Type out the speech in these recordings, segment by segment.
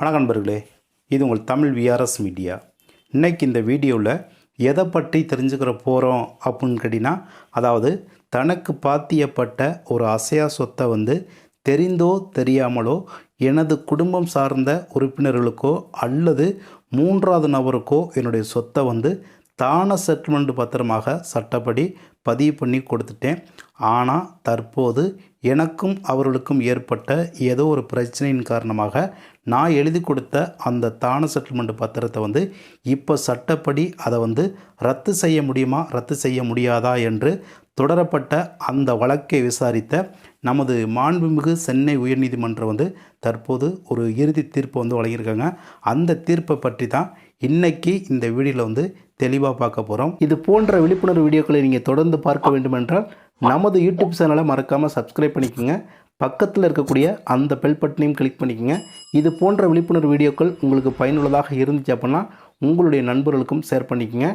வணக்கம் நண்பர்களே இது உங்கள் தமிழ் விஆர்எஸ் மீடியா இன்னைக்கு இந்த வீடியோவில் எதை பற்றி தெரிஞ்சுக்கிற போகிறோம் அப்படின்னு கேட்டிங்கன்னா அதாவது தனக்கு பாத்தியப்பட்ட ஒரு அசையா சொத்தை வந்து தெரிந்தோ தெரியாமலோ எனது குடும்பம் சார்ந்த உறுப்பினர்களுக்கோ அல்லது மூன்றாவது நபருக்கோ என்னுடைய சொத்தை வந்து தான செட்டில்மெண்ட் பத்திரமாக சட்டப்படி பதிவு பண்ணி கொடுத்துட்டேன். ஆனால் தற்போது எனக்கும் அவர்களுக்கும் ஏற்பட்ட ஏதோ ஒரு பிரச்சனையின் காரணமாக நான் எழுதி கொடுத்த அந்த தான செட்டில்மெண்ட் பத்திரத்தை வந்து இப்போ சட்டப்படி அதை வந்து ரத்து செய்ய முடியுமா ரத்து செய்ய முடியாதா என்று தொடரப்பட்ட அந்த வழக்கை விசாரித்த நமது மாண்புமிகு சென்னை உயர்நீதிமன்றம் வந்து தற்போது ஒரு இறுதி தீர்ப்பு வந்து வழங்கியிருக்காங்க. அந்த தீர்ப்பை பற்றி தான் இன்னைக்கு இந்த வீடியோவில் வந்து தெளிவாக பார்க்க போகிறோம் இது போன்ற விழிப்புணர்வு வீடியோக்களை நீங்கள் தொடர்ந்து பார்க்க வேண்டுமென்றால் நமது யூடியூப் சேனலை மறக்காமல் சப்ஸ்கிரைப் பண்ணிக்கோங்க. பக்கத்தில் இருக்கக்கூடிய அந்த பெல் பட்டனையும் கிளிக் பண்ணிக்கோங்க. இது போன்ற விழிப்புணர்வு வீடியோக்கள் உங்களுக்கு பயனுள்ளதாக இருந்துச்சு அப்படின்னா உங்களுடைய நண்பர்களுக்கும் ஷேர் பண்ணிக்கோங்க.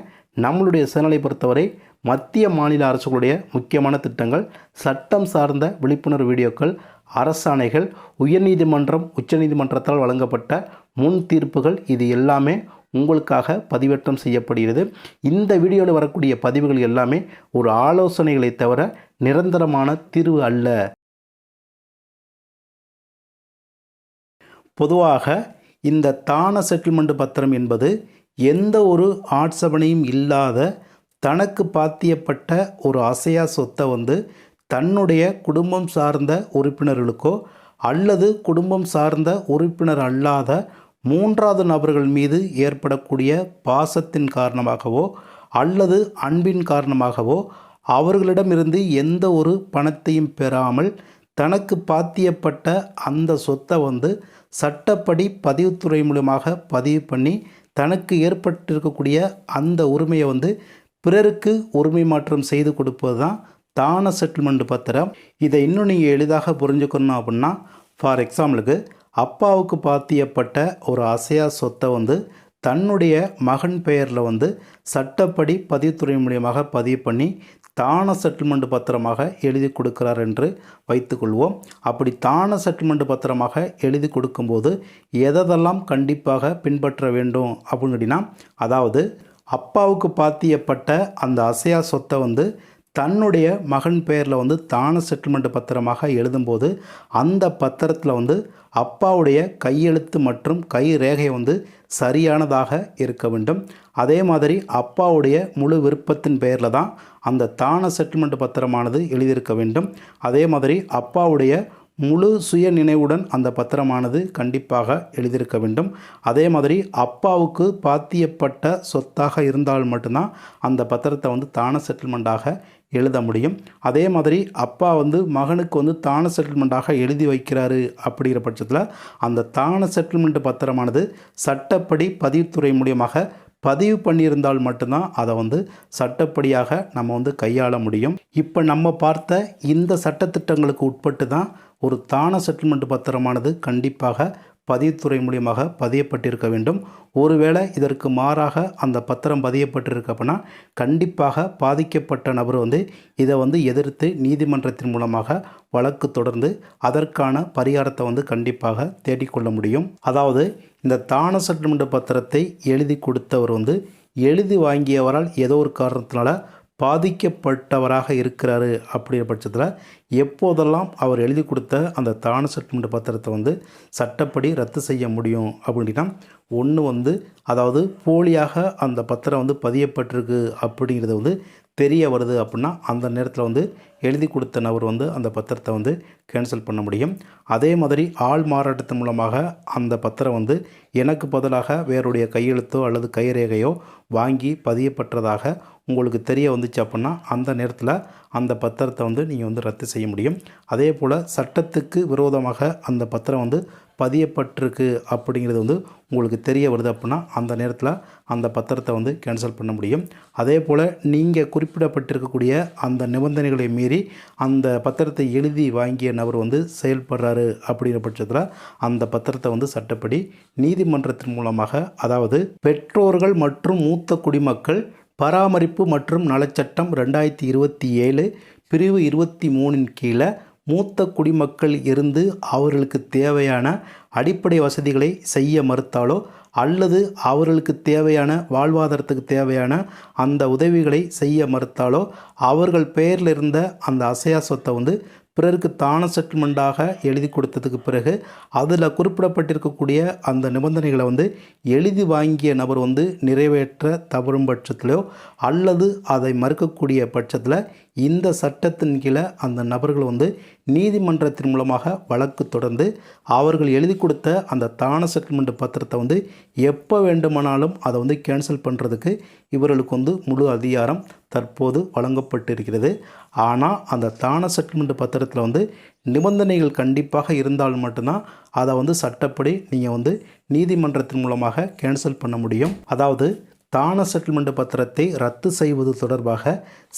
நம்மளுடைய சேனலை பொறுத்தவரை மத்திய மாநில அரசுகளுடைய முக்கியமான திட்டங்கள் சட்டம் சார்ந்த விழிப்புணர்வு வீடியோக்கள் அரசாணைகள் உயர்நீதிமன்றம் உச்சநீதிமன்றத்தால் வழங்கப்பட்ட முன் தீர்ப்புகள் இது எல்லாமே உங்களுக்காக பதிவேற்றம் செய்யப்படுகிறது. இந்த வீடியோவில் வரக்கூடிய பதிவுகள் எல்லாமே ஒரு ஆலோசனைகளை தவிர நிரந்தரமான தீர்வு அல்ல. பொதுவாக இந்த தான செட்டில்மெண்ட் பத்திரம் என்பது எந்த ஒரு ஆட்சேபனையும் இல்லாத தனக்கு பாத்தியப்பட்ட ஒரு அசையா சொத்தை வந்து தன்னுடைய குடும்பம் சார்ந்த உறுப்பினர்களுக்கோ அல்லது குடும்பம் சார்ந்த உறுப்பினர் அல்லாத மூன்றாவது நபர்கள் மீது ஏற்படக்கூடிய பாசத்தின் காரணமாகவோ அல்லது அன்பின் காரணமாகவோ அவர்களிடமிருந்து எந்த ஒரு பணத்தையும் பெறாமல் தனக்கு பாத்தியப்பட்ட அந்த சொத்தை வந்து சட்டப்படி பதிவுத்துறை மூலமாக பதிவு பண்ணி தனக்கு ஏற்பட்டிருக்கக்கூடிய அந்த உரிமையை வந்து பிறருக்கு உரிமை மாற்றம் செய்து கொடுப்பது தான் தான செட்டில்மெண்ட் பத்திரம். இதை இன்னும் நீங்கள் எளிதாக புரிஞ்சுக்கணும் அப்படின்னா ஃபார் எக்ஸாம்பிளுக்கு அப்பாவுக்கு பாத்தியப்பட்ட ஒரு அசையா சொத்தை வந்து தன்னுடைய மகன் பெயரில் வந்து சட்டப்படி பதிவுத்துறை மூலியமாக பதிவு பண்ணி தான செட்டில்மெண்ட் பத்திரமாக எழுதி கொடுக்கிறார் என்று வைத்துக்கொள்வோம் அப்படி தான செட்டில்மெண்ட் பத்திரமாக எழுதி கொடுக்கும்போது எதெல்லாம் கண்டிப்பாக பின்பற்ற வேண்டும் அப்படின்னு கேட்டிங்கன்னா அதாவது அப்பாவுக்கு பாத்தியப்பட்ட அந்த அசையா சொத்தை வந்து தன்னுடைய மகன் பெயரில் வந்து தான செட்டில்மெண்ட் பத்திரமாக எழுதும்போது அந்த பத்திரத்தில் வந்து அப்பாவுடைய கையெழுத்து மற்றும் கை ரேகை வந்து சரியானதாக இருக்க வேண்டும். அதே மாதிரி அப்பாவுடைய முழு விருப்பத்தின் பெயரில் தான் அந்த தான செட்டில்மெண்ட் பத்திரமானது எழுதியிருக்க வேண்டும். அதே மாதிரி அப்பாவுடைய முழு சுய நினைவுடன் அந்த பத்திரமானது கண்டிப்பாக எழுதியிருக்க வேண்டும். அதே மாதிரி அப்பாவுக்கு பாத்தியப்பட்ட சொத்தாக இருந்தால் மட்டும்தான் அந்த பத்திரத்தை வந்து தான செட்டில்மெண்ட்டாக எழுத முடியும். அதே மாதிரி அப்பா வந்து மகனுக்கு வந்து தான செட்டில்மெண்ட்டாக எழுதி வைக்கிறாரு அப்படிங்கிற பட்சத்தில் அந்த தான செட்டில்மெண்ட் பத்திரமானது சட்டப்படி பதிவுத்துறை மூலியமாக பதிவு பண்ணியிருந்தால் மட்டும்தான் அதை வந்து சட்டப்படியாக நம்ம வந்து கையாள முடியும். இப்போ நம்ம பார்த்த இந்த சட்டத்திட்டங்களுக்கு உட்பட்டு தான் ஒரு தான செட்டில்மெண்ட் பத்திரமானது கண்டிப்பாக பதிவுத்துறை மூலியமாக பதியப்பட்டிருக்க வேண்டும். ஒருவேளை இதற்கு மாறாக அந்த பத்திரம் பதியப்பட்டிருக்கு அப்படின்னா கண்டிப்பாக பாதிக்கப்பட்ட நபர் வந்து இதை வந்து எதிர்த்து நீதிமன்றத்தின் மூலமாக வழக்கு தொடர்ந்து அதற்கான பரிகாரத்தை வந்து கண்டிப்பாக தேடிக்கொள்ள முடியும். அதாவது இந்த தான செட்டில்மெண்ட் பத்திரத்தை எழுதி கொடுத்தவர் வந்து எழுதி வாங்கியவரால் ஏதோ ஒரு காரணத்தினால பாதிக்கப்பட்டவராக இருக்கிறாரு அப்படிங்கிற பட்சத்தில் எப்போதெல்லாம் அவர் எழுதி கொடுத்த அந்த தான செட்டில்மெண்ட் பத்திரத்தை வந்து சட்டப்படி ரத்து செய்ய முடியும் அப்படின்னா ஒன்று வந்து அதாவது போலியாக அந்த பத்திரம் வந்து பதியப்பட்டிருக்கு அப்படிங்கிறத வந்து தெரிய வருது அப்படின்னா அந்த நேரத்தில் வந்து எழுதி கொடுத்த நபர் வந்து அந்த பத்திரத்தை வந்து கேன்சல் பண்ண முடியும். அதே மாதிரி ஆள் மாறாட்டத்தின் மூலமாக அந்த பத்திரம் வந்து எனக்கு பதிலாக வேறுடைய கையெழுத்தோ அல்லது கைரேகையோ வாங்கி பதியப்பட்டதாக உங்களுக்கு தெரிய வந்துச்சு அப்படின்னா அந்த நேரத்தில் அந்த பத்திரத்தை வந்து நீங்கள் வந்து ரத்து செய்ய முடியும். அதே போல் சட்டத்துக்கு விரோதமாக அந்த பத்திரம் வந்து பதியப்பட்டிருக்கு அப்படிங்கிறது வந்து உங்களுக்கு தெரிய வருது அப்படின்னா அந்த நேரத்தில் அந்த பத்திரத்தை வந்து கேன்சல் பண்ண முடியும். அதே போல் நீங்கள் குறிப்பிடப்பட்டிருக்கக்கூடிய அந்த நிபந்தனைகளை மீறி அந்த பத்திரத்தை எழுதி வாங்கிய நபர் வந்து செயல்படுறாரு அப்படிங்கிற பட்சத்தில் அந்த பத்திரத்தை வந்து சட்டப்படி நீதிமன்றத்தின் மூலமாக அதாவது பெற்றோர்கள் மற்றும் மூத்த குடிமக்கள் பராமரிப்பு மற்றும் நலச்சட்டம் ரெண்டாயிரத்தி இருபத்தி ஏழு பிரிவு இருபத்தி மூணின் கீழே மூத்த குடிமக்கள் இருந்து அவர்களுக்கு தேவையான அடிப்படை வசதிகளை செய்ய மறுத்தாலோ அல்லது அவர்களுக்கு தேவையான வாழ்வாதாரத்துக்கு தேவையான அந்த உதவிகளை செய்ய மறுத்தாலோ அவர்கள் பெயரில் இருந்த அந்த அசையா சொத்தை வந்து பிறருக்கு தான செட்டில்மெண்ட்டாக எழுதி கொடுத்ததுக்கு பிறகு அதில் குறிப்பிடப்பட்டிருக்கக்கூடிய அந்த நிபந்தனைகளை வந்து எழுதி வாங்கிய நபர் வந்து நிறைவேற்ற தவறும் பட்சத்திலோ அல்லது அதை மறுக்கக்கூடிய பட்சத்தில் இந்த சட்டத்தின் கீழே அந்த நபர்கள் வந்து நீதிமன்றத்தின் மூலமாக வழக்கு தொடர்ந்து அவர்கள் எழுதி கொடுத்த அந்த தான செட்டில்மெண்ட் பத்திரத்தை வந்து எப்போ வேண்டுமானாலும் அதை வந்து கேன்சல் பண்ணுறதுக்கு இவர்களுக்கு வந்து முழு அதிகாரம் தற்போது வழங்கப்பட்டிருக்கிறது. ஆனால் அந்த தான செட்டில்மெண்ட் பத்திரத்தில் வந்து நிபந்தனைகள் கண்டிப்பாக இருந்தால் மட்டும்தான் அதை வந்து சட்டப்படி நீங்கள் வந்து நீதிமன்றத்தின் மூலமாக கேன்சல் பண்ண முடியும். அதாவது தான செட்டில்மெண்ட் பத்திரத்தை ரத்து செய்வது தொடர்பாக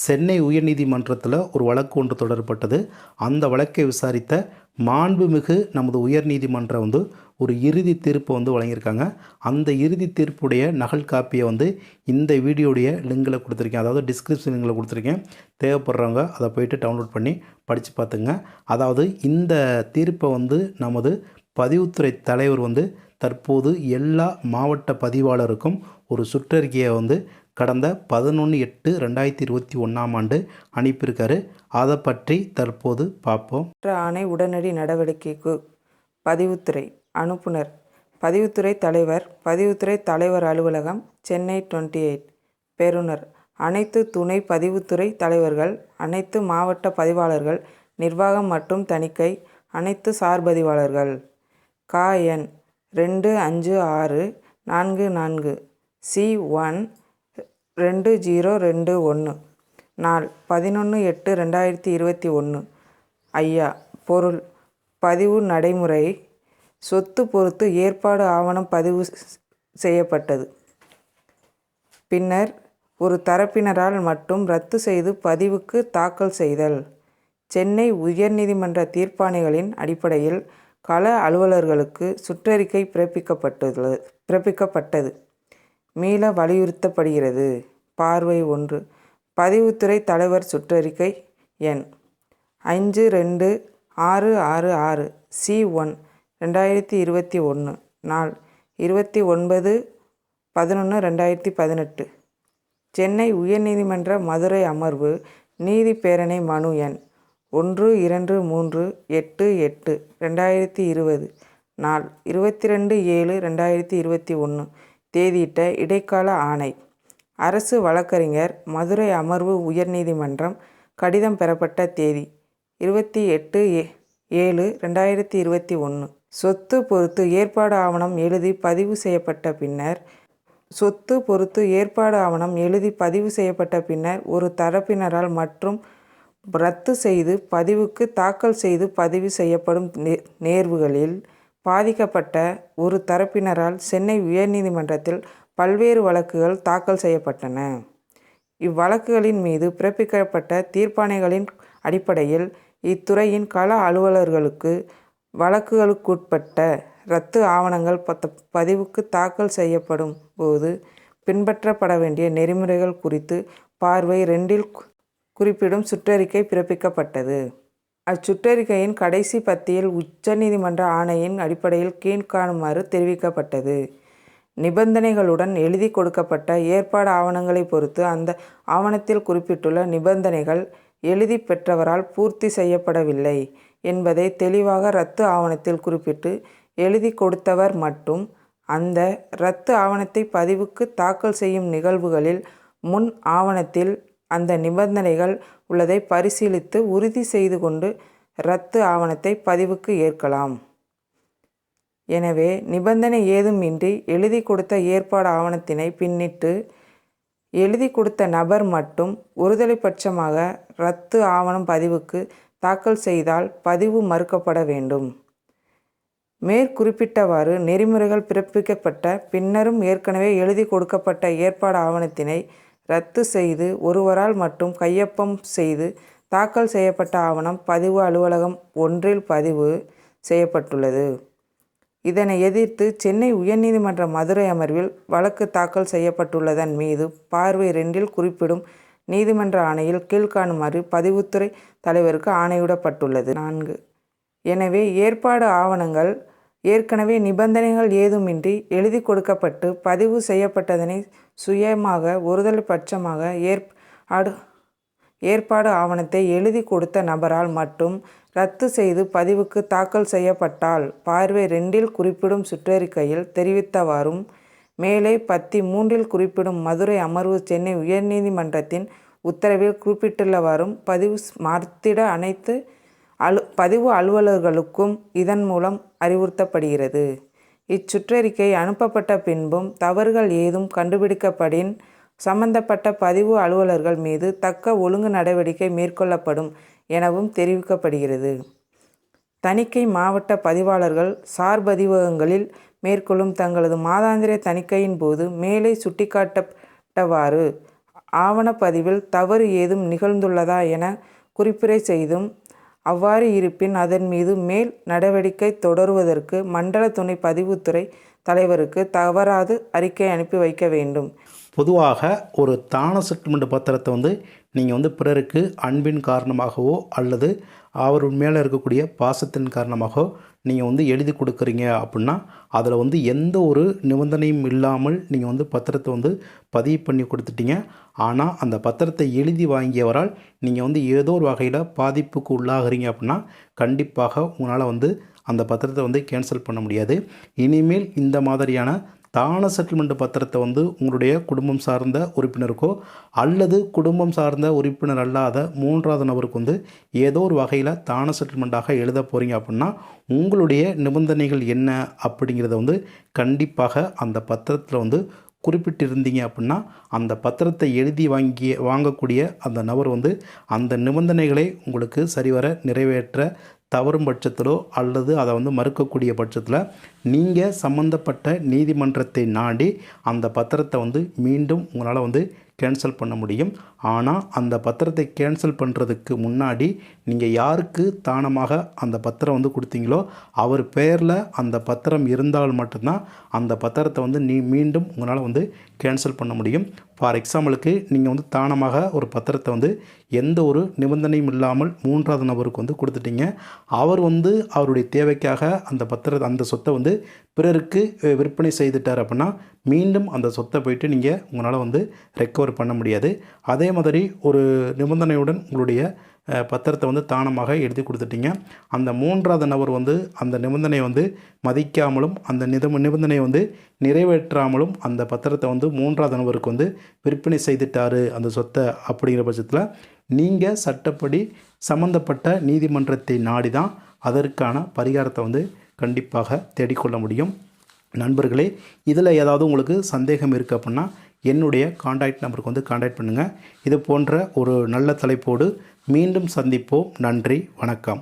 சென்னை உயர்நீதிமன்றத்தில் ஒரு வழக்கு ஒன்று தொடரப்பட்டது. அந்த வழக்கை விசாரித்த மாண்புமிகு நமது உயர்நீதிமன்றம் வந்து ஒரு இறுதி தீர்ப்பை வந்து வழங்கியிருக்காங்க. அந்த இறுதி தீர்ப்புடைய நகல் காப்பியை வந்து இந்த வீடியோடைய லிங்கில் கொடுத்துருக்கேன். அதாவது டிஸ்கிரிப்ஷன் லிங்கில் கொடுத்துருக்கேன். தேவைப்படுறவங்க அதை போயிட்டு டவுன்லோட் பண்ணி படித்து பார்த்துங்க. அதாவது இந்த தீர்ப்பை வந்து நமது பதிவுத்துறை தலைவர் வந்து தற்போது எல்லா மாவட்ட பதிவாளருக்கும் ஒரு சுற்றறிக்கையை வந்து கடந்த பதினொன்று எட்டு ரெண்டாயிரத்தி இருபத்தி ஒன்றாம் ஆண்டு அனுப்பியிருக்காரு. அதை பற்றி தற்போது பார்ப்போம். மற்ற ஆணை உடனடி நடவடிக்கைக்கு பதிவுத்துறை அனுப்புனர். பதிவுத்துறை தலைவர் பதிவுத்துறை தலைவர் அலுவலகம் சென்னை டுவெண்ட்டி எயிட் பெறுநர் அனைத்து துணை பதிவுத்துறை தலைவர்கள் அனைத்து மாவட்ட பதிவாளர்கள் நிர்வாகம் மற்றும் தணிக்கை அனைத்து சார்பதிவாளர்கள். கா எண் ரெண்டு அஞ்சு ஆறு நான்கு நான்கு சி ஒன் ரெண்டு ஜீரோ ரெண்டு ஒன்று நாள் பதினொன்று எட்டு ரெண்டாயிரத்தி இருபத்தி ஒன்று ஐயா பொருள் பதிவு நடைமுறை சொத்து பொறுத்து ஏற்பாடு ஆவணம் பதிவு செய்யப்பட்டது. பின்னர் ஒரு தரப்பினரால் மட்டும் ரத்து செய்து பதிவுக்கு தாக்கல் செய்தல். சென்னை உயர்நீதிமன்ற தீர்ப்பாணைகளின் அடிப்படையில் கள அலுவலர்களுக்கு சுற்றறிக்கை பிறப்பிக்கப்பட்டுள்ளது பிறப்பிக்கப்பட்டது. மீள வலியுறுத்தப்படுகிறது. பார்வை ஒன்று. பதிவுத்துறை தலைவர் சுற்றறிக்கை எண் அஞ்சு ரெண்டு ஆறு ஆறு ஆறு சி ஒன் ரெண்டாயிரத்தி இருபத்தி ஒன்று நாள் இருபத்தி ஒன்பது பதினொன்று ரெண்டாயிரத்தி பதினெட்டு. சென்னை உயர்நீதிமன்ற மதுரை அமர்வு நீதி பேரணை மனு எண் ஒன்று இரண்டு மூன்று எட்டு எட்டு ரெண்டாயிரத்தி இருபது நாள் இருபத்தி ரெண்டு ஏழு ரெண்டாயிரத்தி இருபத்தி ஒன்று தேதியிட்ட இடைக்கால ஆணை. அரசு வழக்கறிஞர் மதுரை அமர்வு உயர்நீதிமன்றம் கடிதம் பெறப்பட்ட தேதி இருபத்தி எட்டு ஏ- ஏழு ரெண்டாயிரத்தி இருபத்தி ஒன்று. சொத்து பொறுத்து ஏற்பாடு ஆவணம் எழுதி பதிவு செய்யப்பட்ட பின்னர் சொத்து பொறுத்து ஏற்பாடு ஆவணம் எழுதி பதிவு செய்யப்பட்ட பின்னர் ஒரு தரப்பினரால் மற்றும் ரத்து செய்து பதிவுக்கு தாக்கல் செய்து பதிவு செய்யப்படும் நே- நேர்வுகளில் பாதிக்கப்பட்ட ஒரு தரப்பினரால் சென்னை உயர்நீதிமன்றத்தில் பல்வேறு வழக்குகள் தாக்கல் செய்யப்பட்டன. இவ்வழக்குகளின் மீது பிறப்பிக்கப்பட்ட தீர்ப்பாணைகளின் அடிப்படையில் இத்துறையின் கள அலுவலர்களுக்கு வழக்குகளுக்குட்பட்ட ரத்து ஆவணங்கள் பத்த பதிவுக்கு தாக்கல் செய்யப்படும் போது பின்பற்றப்பட வேண்டிய நெறிமுறைகள் குறித்து பார்வை ரெண்டில் குறிப்பிடும் சுற்றறிக்கை பிறப்பிக்கப்பட்டது. அச்சுற்றறிக்கையின் கடைசி பத்தியில் உச்சநீதிமன்ற ஆணையின் அடிப்படையில் கீழ்காணுமாறு தெரிவிக்கப்பட்டது. நிபந்தனைகளுடன் எழுதி கொடுக்கப்பட்ட ஏற்பாடு ஆவணங்களை பொறுத்து அந்த ஆவணத்தில் குறிப்பிட்டுள்ள நிபந்தனைகள் எழுதி பெற்றவரால் பூர்த்தி செய்யப்படவில்லை என்பதை தெளிவாக ரத்து ஆவணத்தில் குறிப்பிட்டு எழுதி கொடுத்தவர் மட்டும். அந்த ரத்து ஆவணத்தை பதிவுக்கு தாக்கல் செய்யும் நிகழ்வுகளில் முன் ஆவணத்தில் அந்த நிபந்தனைகள் உள்ளதை பரிசீலித்து உறுதி செய்து கொண்டு ரத்து ஆவணத்தை பதிவுக்கு ஏற்கலாம். எனவே நிபந்தனை ஏதுமின்றி எழுதி கொடுத்த ஏற்பாடு ஆவணத்தினை பின்னிட்டு எழுதி கொடுத்த நபர் மட்டும் ஒருதலை பட்சமாக ரத்து ஆவணம் பதிவுக்கு தாக்கல் செய்தால் பதிவு மறுக்கப்பட வேண்டும். மேற்குறிப்பிட்டவாறு நெறிமுறைகள் பிறப்பிக்கப்பட்ட பின்னரும் ஏற்கனவே எழுதி கொடுக்கப்பட்ட ஏற்பாடு ஆவணத்தினை ரத்து செய்து ஒருவரால் மட்டும் கையொப்பம் செய்து தாக்கல் செய்யப்பட்ட ஆவணம் பதிவு அலுவலகம் ஒன்றில் பதிவு செய்யப்பட்டுள்ளது. இதனை எதிர்த்து சென்னை உயர்நீதிமன்ற மதுரை அமர்வில் வழக்கு தாக்கல் செய்யப்பட்டுள்ளதன் மீது பார்வை ரெண்டில் குறிப்பிடும் நீதிமன்ற ஆணையில் கீழ்காணுமாறு பதிவுத்துறை தலைவருக்கு ஆணையிடப்பட்டுள்ளது. நான்கு. எனவே ஏற்பாடு ஆவணங்கள் ஏற்கனவே நிபந்தனைகள் ஏதுமின்றி எழுதி கொடுக்கப்பட்டு பதிவு செய்யப்பட்டதனை சுயமாக ஒருதலை பட்சமாக ஏற்பாடு ஏற்பாடு ஆவணத்தை எழுதி கொடுத்த நபரால் மட்டும் ரத்து செய்து பதிவுக்கு தாக்கல் செய்யப்பட்டால் பார்வை ரெண்டில் குறிப்பிடும் சுற்றறிக்கையில் தெரிவித்தவாறும் மேலே பத்தி மூன்றில் குறிப்பிடும் மதுரை அமர்வு சென்னை உயர்நீதிமன்றத்தின் உத்தரவில் குறிப்பிட்டுள்ளவாறும் பதிவு மார்த்திட அனைத்து அலு பதிவு அலுவலர்களுக்கும் இதன் மூலம் அறிவுறுத்தப்படுகிறது. இச்சுற்றறிக்கை அனுப்பப்பட்ட பின்பும் தவறுகள் ஏதும் கண்டுபிடிக்கப்படின் சம்பந்தப்பட்ட பதிவு அலுவலர்கள் மீது தக்க ஒழுங்கு நடவடிக்கை மேற்கொள்ளப்படும் எனவும் தெரிவிக்கப்படுகிறது. தணிக்கை மாவட்ட பதிவாளர்கள் சார் பதிவகங்களில் மேற்கொள்ளும் தங்களது மாதாந்திர தணிக்கையின் போது மேலே சுட்டிக்காட்டப்பட்டவாறு ஆவணப்பதிவில் தவறு ஏதும் நிகழ்ந்துள்ளதா என குறிப்புரை செய்தும் அவ்வாறு இருப்பின் அதன் மீது மேல் நடவடிக்கை தொடருவதற்கு மண்டல துணை பதிவுத்துறை தலைவருக்கு தவறாது அறிக்கை அனுப்பி வைக்க வேண்டும். பொதுவாக ஒரு தான செட்டில்மெண்ட் பத்திரத்தை வந்து நீங்கள் வந்து பிறருக்கு அன்பின் காரணமாகவோ அல்லது அவர் மேலே இருக்கக்கூடிய பாசத்தின் காரணமாகவோ நீங்கள் வந்து எழுதி கொடுக்குறீங்க அப்படின்னா அதில் வந்து எந்த ஒரு நிபந்தனையும் இல்லாமல் நீங்கள் வந்து பத்திரத்தை வந்து பதிவு பண்ணி கொடுத்துட்டீங்க. ஆனால் அந்த பத்திரத்தை எழுதி வாங்கியவரால் நீங்கள் வந்து ஏதோ ஒரு வகையில் பாதிப்புக்கு உள்ளாகிறீங்க அப்படின்னா கண்டிப்பாக உங்களால் வந்து அந்த பத்திரத்தை வந்து கேன்சல் பண்ண முடியாது. இனிமேல் இந்த மாதிரியான தான செட்டில்மெண்ட் பத்திரத்தை வந்து உங்களுடைய குடும்பம் சார்ந்த உறுப்பினருக்கோ அல்லது குடும்பம் சார்ந்த உறுப்பினர் அல்லாத மூன்றாவது நபருக்கு வந்து ஏதோ ஒரு வகையில் தான செட்டில்மெண்ட்டாக எழுத போகிறீங்க அப்படின்னா உங்களுடைய நிபந்தனைகள் என்ன அப்படிங்கிறத வந்து கண்டிப்பாக அந்த பத்திரத்தில் வந்து குறிப்பிட்டிருந்தீங்க அப்படின்னா அந்த பத்திரத்தை எழுதி வாங்கிய வாங்கக்கூடிய அந்த நபர் வந்து அந்த நிபந்தனைகளை உங்களுக்கு சரிவர நிறைவேற்ற தவறும் பட்சத்திலோ அல்லது அதை வந்து மறுக்கக்கூடிய பட்சத்தில் நீங்கள் சம்மந்தப்பட்ட நீதிமன்றத்தை நாடி அந்த பத்திரத்தை வந்து மீண்டும் உங்களால் வந்து கேன்சல் பண்ண முடியும். ஆனால் அந்த பத்திரத்தை கேன்சல் பண்ணுறதுக்கு முன்னாடி நீங்கள் யாருக்கு தானமாக அந்த பத்திரம் வந்து கொடுத்தீங்களோ அவர் பேரில் அந்த பத்திரம் இருந்தால் மட்டும்தான் அந்த பத்திரத்தை வந்து நீ மீண்டும் உங்களால் வந்து கேன்சல் பண்ண முடியும். ஃபார் எக்ஸாம்பிளுக்கு நீங்கள் வந்து தானமாக ஒரு பத்திரத்தை வந்து எந்த ஒரு நிபந்தனையும் இல்லாமல் மூன்றாவது நபருக்கு வந்து கொடுத்துட்டீங்க. அவர் வந்து அவருடைய தேவைக்காக அந்த பத்திர அந்த சொத்தை வந்து பிறருக்கு விற்பனை செய்துட்டார் அப்படின்னா மீண்டும் அந்த சொத்தை போயிட்டு நீங்கள் உங்களால் வந்து ரெக்கவர் பண்ண முடியாது. அதே அதே மாதிரி ஒரு நிபந்தனையுடன் உங்களுடைய பத்திரத்தை வந்து தானமாக எழுதி கொடுத்துட்டீங்க. அந்த மூன்றாவது நபர் வந்து அந்த நிபந்தனையை வந்து மதிக்காமலும் அந்த நித நிபந்தனையை வந்து நிறைவேற்றாமலும் அந்த பத்திரத்தை வந்து மூன்றாவது நபருக்கு வந்து விற்பனை செய்துட்டாரு அந்த சொத்தை அப்படிங்கிற பட்சத்தில் நீங்கள் சட்டப்படி சம்மந்தப்பட்ட நீதிமன்றத்தை நாடி தான் அதற்கான பரிகாரத்தை வந்து கண்டிப்பாக தேடிக்கொள்ள முடியும். நண்பர்களே இதில் ஏதாவது உங்களுக்கு சந்தேகம் இருக்குது அப்படின்னா என்னுடைய காண்டாக்ட் நம்பருக்கு வந்து காண்டாக்ட் பண்ணுங்கள் இது போன்ற ஒரு நல்ல தலைப்போடு மீண்டும் சந்திப்போம். நன்றி. வணக்கம்.